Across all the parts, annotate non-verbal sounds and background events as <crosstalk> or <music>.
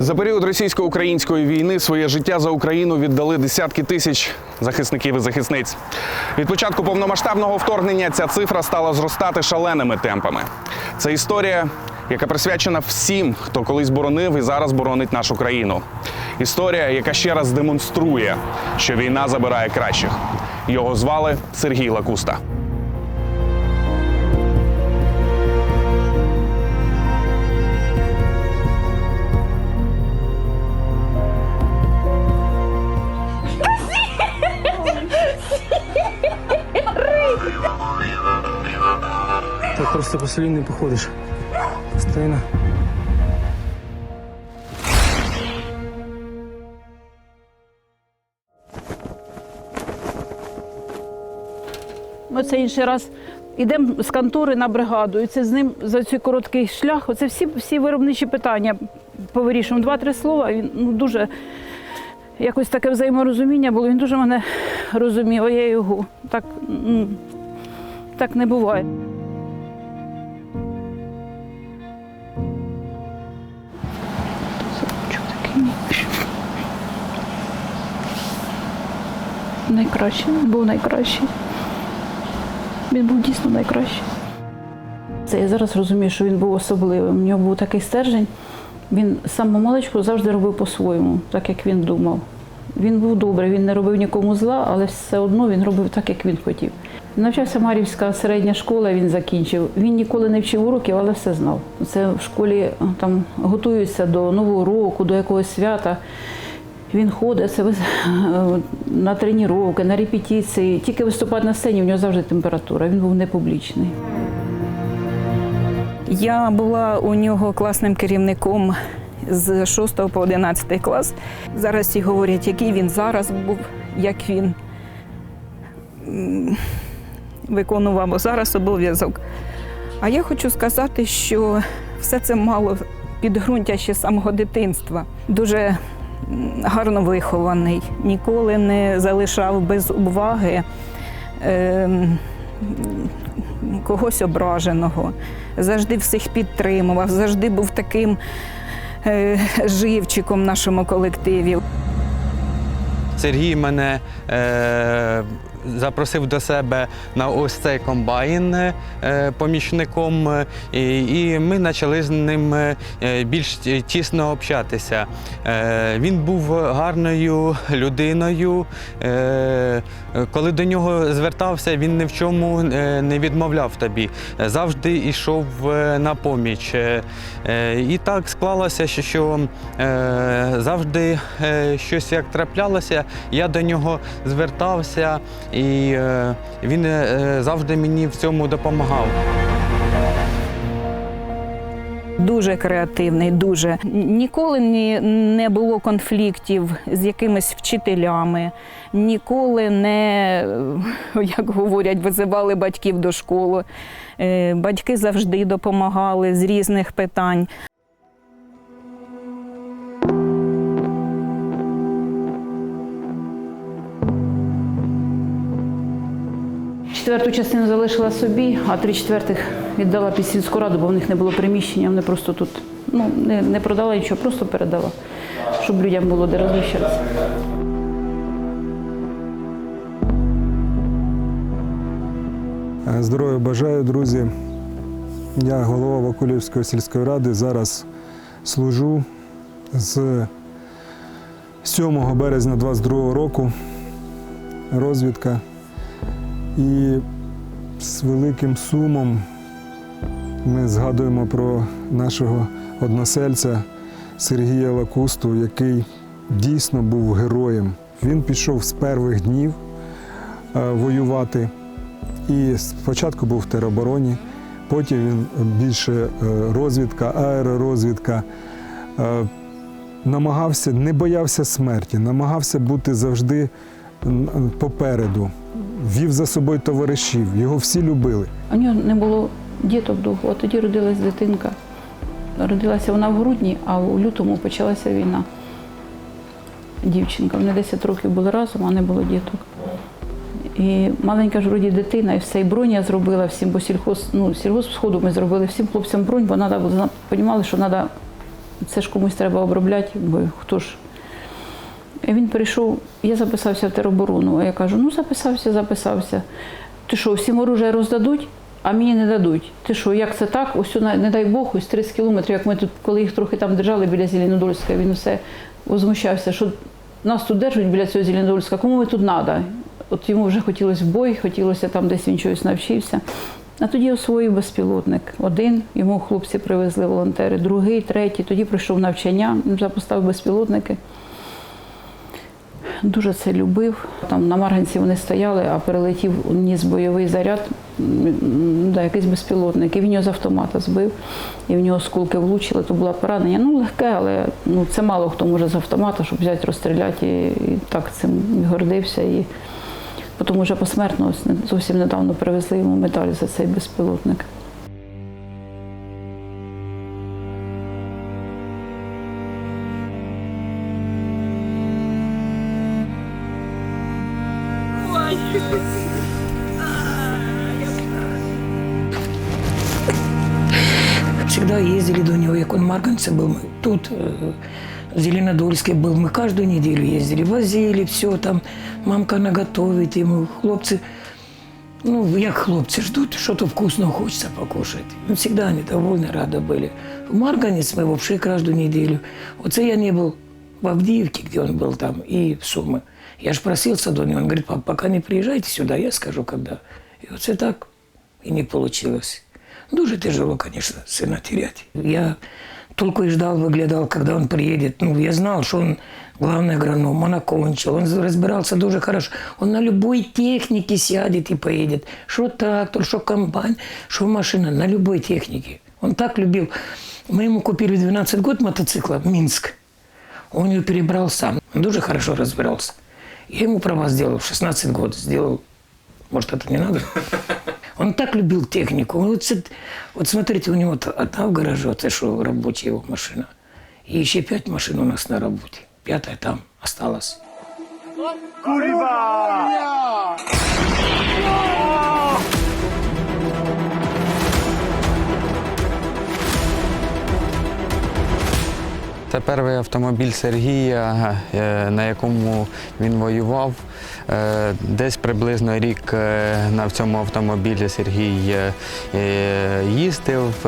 За період російсько-української війни своє життя за Україну віддали десятки тисяч захисників і захисниць. Від початку повномасштабного вторгнення ця цифра стала зростати шаленими темпами. Це історія, яка присвячена всім, хто колись боронив і зараз боронить нашу країну. Історія, яка ще раз демонструє, що війна забирає кращих. Його звали Сергій Лакуста. Просто по селі не походиш. Постоянно. Ми це інший раз йдемо з контори на бригаду, і це з ним за цей короткий шлях. Оце всі, всі виробничі питання повирішуємо. Два-три слова. Він ну, дуже якось таке взаєморозуміння було. Він дуже мене розумів, а я його. Так, так не буває. Найкращий, був найкращий. Він був дійсно найкращий. Це я зараз розумію, що він був особливим. У нього був такий стержень. Він самого маличку завжди робив по-своєму, так як він думав. Він був добрий, він не робив нікому зла, але все одно він робив так, як він хотів. Навчався Марівська середня школа, він закінчив. Він ніколи не вчив уроків, але все знав. Це в школі там готуються до нового року, до якогось свята. Він ходить на тренування, на репетиції. Тільки виступати на сцені, у нього завжди температура. Він був не публічний. Я була у нього класним керівником з 6 по 11 клас. Зараз всі говорять, який він зараз був, як він виконував зараз обов'язок. А я хочу сказати, що все це мало підґрунтя ще з самого дитинства. Дуже гарно вихований, ніколи не залишав без уваги. ем, когось ображеного, завжди всіх підтримував, завжди був таким е, живчиком в нашому колективі. Сергій мене е, запросив до себе на ось цей комбайн е, помічником, е, і, ми почали з ним е, більш тісно общатися. Він був гарною людиною. Коли до нього звертався, він ні в чому не відмовляв тобі. Завжди йшов на поміч. І так склалося, що- завжди щось як траплялося, я до нього звертався, і е, він е, завжди мені в цьому допомагав. Дуже креативний, дуже ніколи ні, не було конфліктів з якимись вчителями, ніколи не, <laughs> як говорять, визивали батьків до школи. Е, Батьки завжди допомагали з різних питань. Четверту частину залишила собі, а три четвертих віддала під сільську раду, бо в них не було приміщення. Вони просто тут ну, не, не продала нічого, просто передала, щоб людям було де розміщатися. Здоров'я бажаю, друзі. Я голова Вакулівської сільської ради. Зараз служу з 7 березня 22 року. Розвідка. І з великим сумом ми згадуємо про нашого односельця Сергія Лакусту, який дійсно був героєм. Він пішов з перших днів е, воювати. І спочатку був в теробороні, потім він більше е, розвідка, аеророзвідка. Е, Намагався, не боявся смерті, намагався бути завжди попереду. Вів за собою товаришів, його всі любили. У нього не було діток довго, а тоді родилась дитинка. Родилася вона в грудні, а у лютому почалася війна. Дівчинка. Вони 10 років були разом, а не було діток. І маленька ж вроді дитина, і все, і бронь я зробила всім, бо сільхоз, ну, сільгосп сходу ми зробили всім хлопцям бронь, бо треба було, розуміли, що треба це ж комусь треба обробляти, бо хто ж. І він прийшов, я записався в тероборону, а я кажу, ну записався, записався. Ти що, всім оружие роздадуть, а мені не дадуть. Ти що, як це так? Ось не дай Бог, ось 30 кілометрів, як ми тут, коли їх трохи там держали біля Зеленодольська, він все возмущався, що нас тут держать біля цього Зеленодольська, кому ми тут треба? От йому вже хотілося в бой, хотілося там десь він чогось навчився. А тоді освоїв безпілотник. Один, йому хлопці привезли волонтери, другий, третій. Тоді пройшов навчання, він запустив безпілотники. Дуже це любив. Там на Марганці вони стояли, а перелетів ніс бойовий заряд, да, якийсь безпілотник, і він його з автомата збив, і в нього скулки влучили, то було поранення. Ну, легке, але ну, це мало хто може з автомата, щоб взяти, розстріляти. І, і так цим гордився. І потім вже посмертно, ось зовсім недавно привезли йому медаль за цей безпілотник. Всегда ездили до него, як он в Марганце был. Мы тут, э, в Зеленодольске был. Мы каждую неделю ездили, возили все там. Мамка наготовит ему. Хлопцы, ну, як хлопцы ждут, что-то вкусного хочется покушать. Ну, всегда они довольны, рады были. В Марганец мы вообще каждую неделю. Вот я не был в Авдіївці, где он был там, и в Сумы. Я ж просился до него, он говорит, пап, пока не приезжайте сюда, я скажу, когда. И вот это так и не получилось. Дуже тяжело, конечно, сына терять. Я только и ждал, выглядал, когда он приедет. Ну, я знал, что он главный агроном, он окончил, он разбирался дуже хорошо. Он на любой технике сядет и поедет. Что трактор, что комбайн, что машина, на любой технике. Он так любил. Мы ему купили в 12 год мотоцикла Минск. Он ее перебрал сам. Он дуже хорошо разбирался. Я ему права сделал в 16 год. Сделал. Может, это не надо? <laughs> Он так любил технику. Вот, вот смотрите, у него одна в гараже, это что рабочая его машина. И еще пять машин у нас на работе. Пятая там осталась. Це перший автомобіль Сергія, е, на якому він воював. Е, Десь приблизно рік е, на цьому автомобілі Сергій їздив.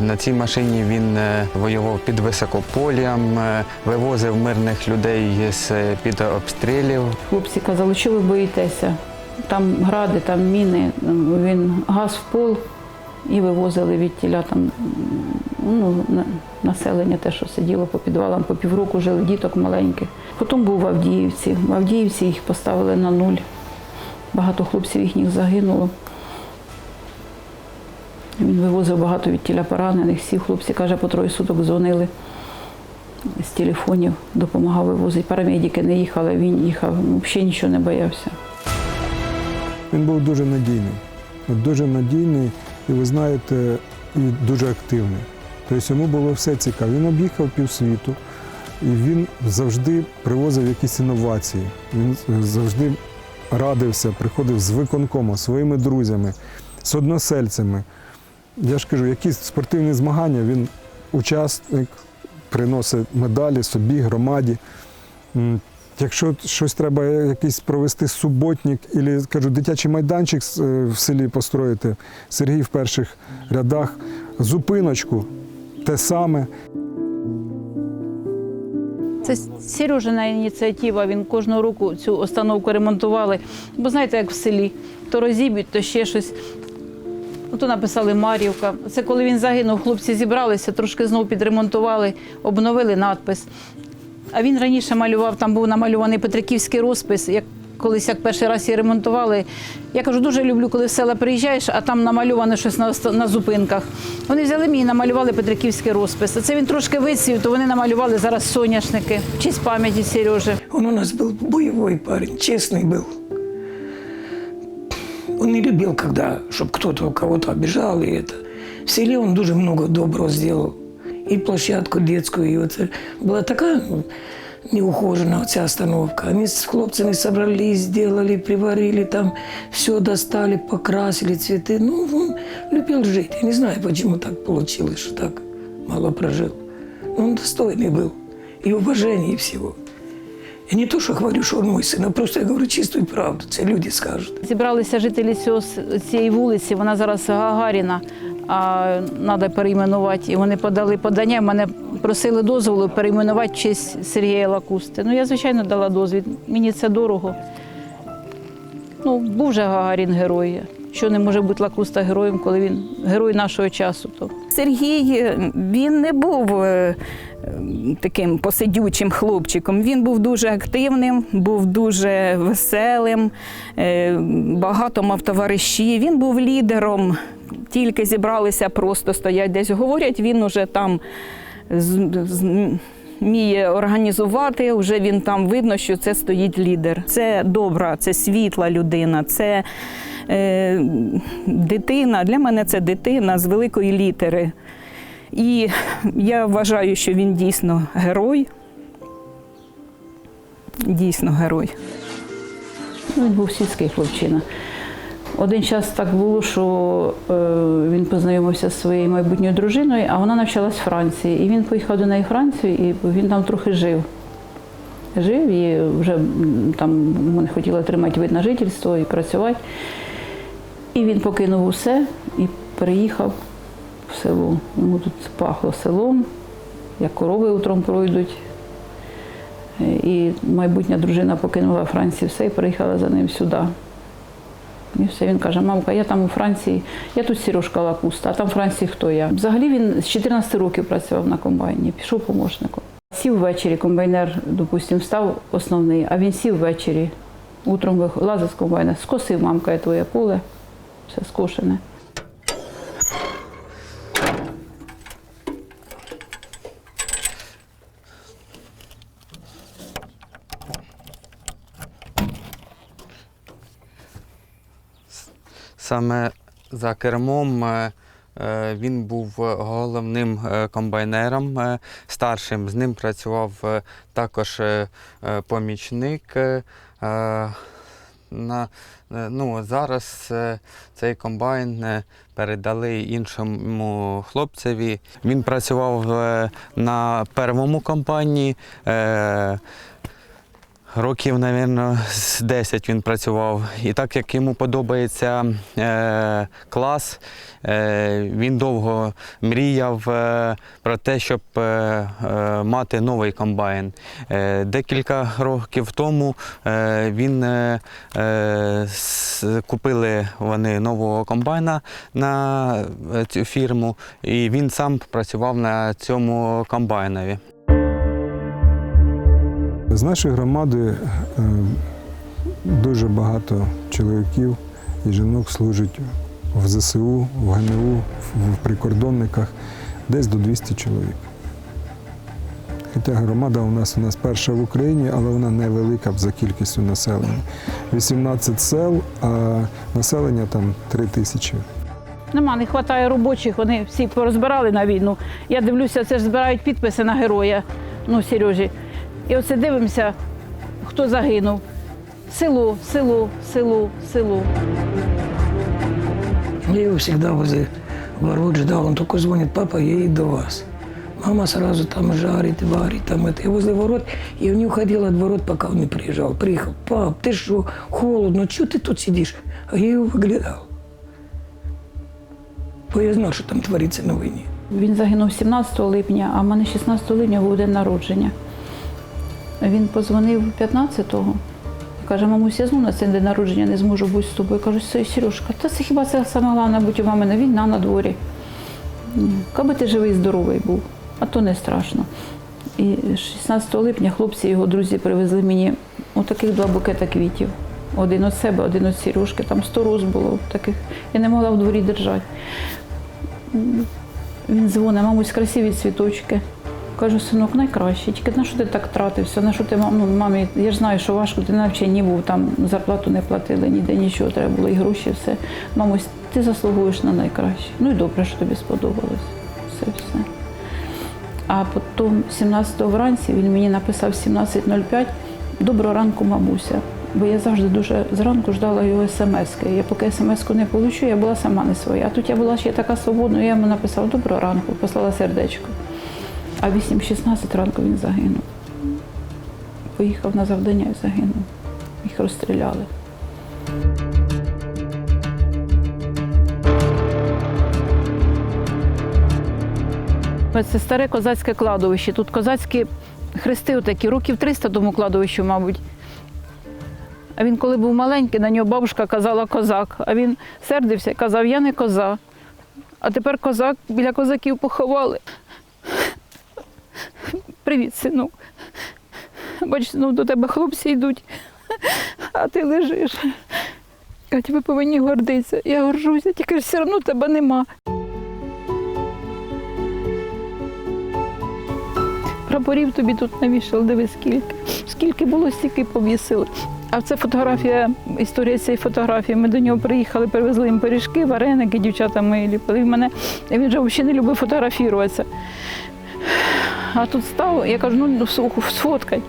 На цій машині він воював під високополям, вивозив мирних людей з під обстрілів. Хлопці казали, що ви боїтеся? Там гради, там міни, він газ в пол і вивозили від тіля там ну, населення, те, що сиділо по підвалам, по півроку жили діток маленьких. Потім був в Авдіївці. В Авдіївці їх поставили на нуль. Багато хлопців їхніх загинуло. Він вивозив багато від тіля поранених. Всі хлопці, каже, по троє суток дзвонили з телефонів, допомагав вивозити. Парамедики не їхали, він їхав, взагалі нічого не боявся. Він був дуже надійний. Дуже надійний і ви знаєте, і дуже активний. Тобто йому було все цікаво. Він об'їхав півсвіту, і він завжди привозив якісь інновації. Він завжди радився, приходив з виконкому, своїми друзями, з односельцями. Я ж кажу, якісь спортивні змагання він учасник, приносить медалі собі, громаді. Якщо щось треба якийсь провести суботник, або кажу, дитячий майданчик е, в селі построїти, Сергій в перших рядах, зупиночку, те саме. Це Сережина ініціатива. Він кожного року цю установку ремонтували. Бо знаєте, як в селі, то розіб'ють, то ще щось. Ото написали Мар'ївка. Це коли він загинув, хлопці зібралися, трошки знову підремонтували, обновили надпис. А він раніше малював, там був намалюваний Петриківський розпис. Як колись як перший раз її ремонтували. Я кажу, дуже люблю, коли в села приїжджаєш, а там намальоване щось на, оста- на зупинках. Вони взяли мені і намалювали Петриківський розпис. А це він трошки вицвів, то вони намалювали зараз соняшники в честь пам'яті Сережі. Он у нас был боевой парень, честный был. Он не любил, когда, чтобы кто-то кого-то обижал и это. В селе он дуже много доброго сделал. И площадку детскую, и вот это была такая ну, неухоженная вот вся остановка. Они с хлопцами собрались, сделали, приварили там, все достали, покрасили цветы. Ну, он любил жить. Я не знаю, почему так получилось, что так мало прожил. Он достойный был и уважения, и всего. Я не то, что говорю, что он мой сын, а просто я говорю чистую правду. Це люди скажуть. Зібралися жителі цього, цієї вулиці, вона зараз Гагаріна, а треба перейменувати. І вони подали подання, мене просили дозволу перейменувати честь Сергія Лакусти. Ну, я, звичайно, дала дозвіл. Мені це дорого. Ну, був же Гагарін герой. Що не може бути Лакуста героєм, коли він герой нашого часу? То. Сергій він не був е, таким посидючим хлопчиком. Він був дуже активним, був дуже веселим, е, багато мав товаришів. Він був лідером. Тільки зібралися, просто стоять десь говорять. Він уже там вміє організувати. Вже він там видно, що це стоїть лідер. Це добра, це світла людина, це е, дитина. Для мене це дитина з великої літери. І я вважаю, що він дійсно герой. Дійсно герой. Ну, Він був сільський хлопчина. Один час так було, що е, він познайомився зі своєю майбутньою дружиною, а вона навчалась в Франції. І він поїхав до неї в Францію, і він там трохи жив. Жив і вже там вони хотіли отримати вид на жительство і працювати. І він покинув усе і переїхав в село. Йому тут пахло селом, як корови утром пройдуть. І майбутня дружина покинула Францію все і приїхала за ним сюди. І все, він каже, мамка, я там у Франції, я тут Сережка Лакуста, а там в Франції хто я. Взагалі він з 14 років працював на комбайні, пішов помощником. Сів ввечері, комбайнер, допустим, встав основний, а він сів ввечері, утром лазив з комбайна, скосив мамка я твоє поле, все скошене. Саме за кермом е, е, він був головним е, комбайнером старшим. З ним працював також помічник. На, е, ну, зараз е, цей комбайн е, передали іншому хлопцеві. Він працював на первому комбайні. Років, мабуть, з 10 він працював. І так як йому подобається е, клас, е, він довго мріяв е, про те, щоб е, е, мати новий комбайн. Е, декілька років тому е, він е, е, с- купили вони нового комбайна на е, цю фірму, і він сам працював на цьому комбайнові. З нашої громади е, дуже багато чоловіків і жінок служать в ЗСУ, в ГНУ, в прикордонниках, десь до 200 чоловік. Хоча громада у нас у нас перша в Україні, але вона невелика за кількістю населення. 18 сел, а населення там 3 тисячі. Нема, не вистачає робочих, вони всі порозбирали на війну. Я дивлюся, це ж збирають підписи на героя, ну, Сережі. І оце дивимося, хто загинув. Село, село, село, село. Я его всегда возле ворот ждал. Он только звонит, папа, я едет до вас. Мама сразу там жарит, варит, там это. Я возле ворот, я не уходила от ворот, пока он не приезжал. Приехал, пап, ты что, холодно, что ты тут сидишь? А я его выглядал. Бо я знал, что там творится на войне. Він загинув 17 липня, а в мене 16 липня був день народження. Він позвонив 15-го. Каже, мамусь, я знову на цей день народження не зможу бути з тобою. Я кажу, «Се- Сережка, та це хіба це саме головне, будь у мами на війна на дворі. Ні. Каби ти живий, здоровий був, а то не страшно. І 16 липня хлопці і його друзі привезли мені отаких два букета квітів. Один від себе, один від Сережки. Там 100 роз було таких. Я не могла в дворі держати. Він дзвонить, мамусь, красиві цвіточки. Кажу, синок, найкраще. Тільки на що ти так тратився? На що ти ну, мамі? Я ж знаю, що важко, ти на навчанні був, там зарплату не платили, ніде нічого, треба було і гроші, все. Мамусь, ти заслугуєш на найкраще. Ну і добре, що тобі сподобалось. Все, все. А потім 17 вранці він мені написав 17.05 Доброго ранку, мамуся. Бо я завжди дуже зранку ждала його смс-ки. Я поки смс-ку не получу, я була сама не своя. А тут я була ще така свободна, я йому написала Доброго ранку, послала сердечко. А в 8.16 ранку він загинув. Поїхав на завдання і загинув. Їх розстріляли. Це старе козацьке кладовище. Тут козацькі хрести отакі, років 300 тому кладовищу, мабуть. А він, коли був маленький, на нього бабушка казала козак. А він сердився і казав, я не коза. А тепер козак біля козаків поховали. Привіт, сину. Бач, ну до тебе хлопці йдуть, а ти лежиш. Катя, ви повинні гордитися. Я горжуся, тільки ж все одно тебе нема. Прапорів тобі тут навішали, диви скільки. Скільки було, стільки повісили. А це фотографія, історія цієї фотографії. Ми до нього приїхали, привезли їм пиріжки, вареники, дівчата мої ліпили. Він мене він же взагалі не любив фотографуватися. А тут став, я кажу, ну сф- сфоткай.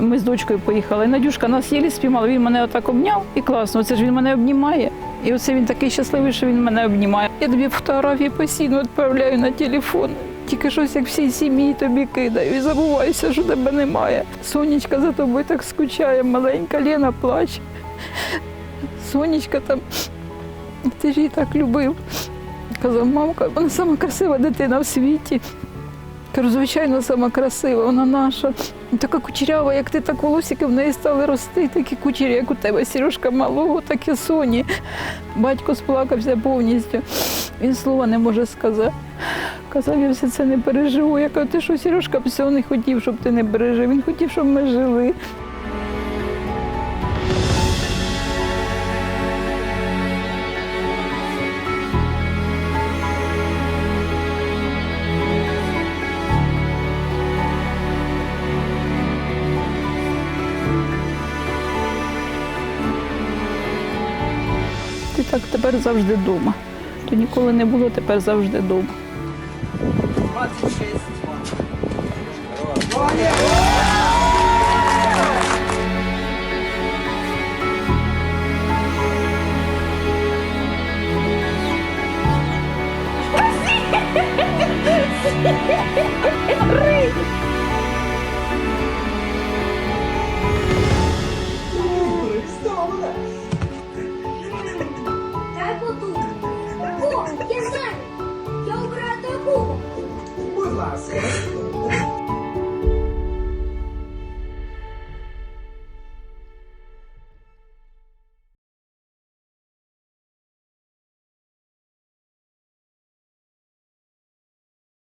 Ми з дочкою поїхали. Надюшка нас єлі спіймала, він мене отак обняв і класно. Це ж він мене обнімає. І оце він такий щасливий, що він мене обнімає. Я тобі фотографії постійно відправляю на телефон. Тільки щось як всій сім'ї тобі кидаю і забуваюся, що тебе немає. Сонечка за тобою так скучає, маленька Лена плаче. Сонечка там, ти ж її так любив. Казав, мамка, вона сама красива дитина в світі. Кажу, звичайно, сама красива, вона наша. Така кучерява, як ти, так волосики в неї стали рости, такі кучері, як у тебе, Сережка малого, такі Соні. Батько сплакався повністю. Він слова не може сказати. Казав, я все це не переживу. Я кажу, ти що, Сережка все не хотів, щоб ти не пережив. Він хотів, щоб ми жили. так тепер завжди вдома. То ніколи не було, тепер завжди вдома. 26.